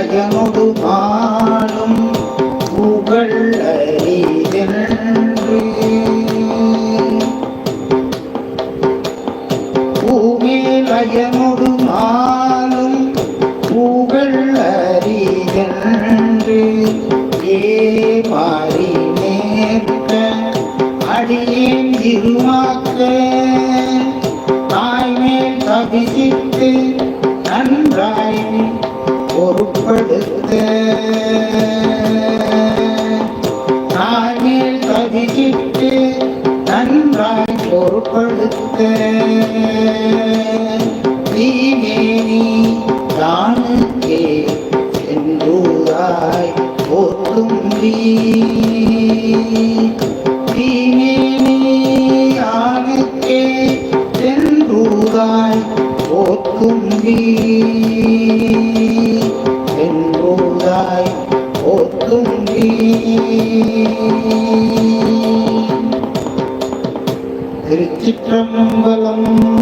பூமேலயனொடு பாடும் புகழ் அறிதென்று பூமேலயனொடு மாலும் புகழ் அறிதென்று ஏமாறி நேர்க்க அடியேன் இருமாக்க. தாய்மேல் தவிசித்து நன்றாய் பொருட்படுத்த. தாய்மேல் தவிசித்து நன்றாய் பொருட்படுத்த. தீமேனி தானுக்கே சென்றூராய் போத்தும்பி தீமேனி யானுக்கே சென்றூராய் போத்தும்பி நீ போத்தும்பி திருச்சிற்றம்பலம்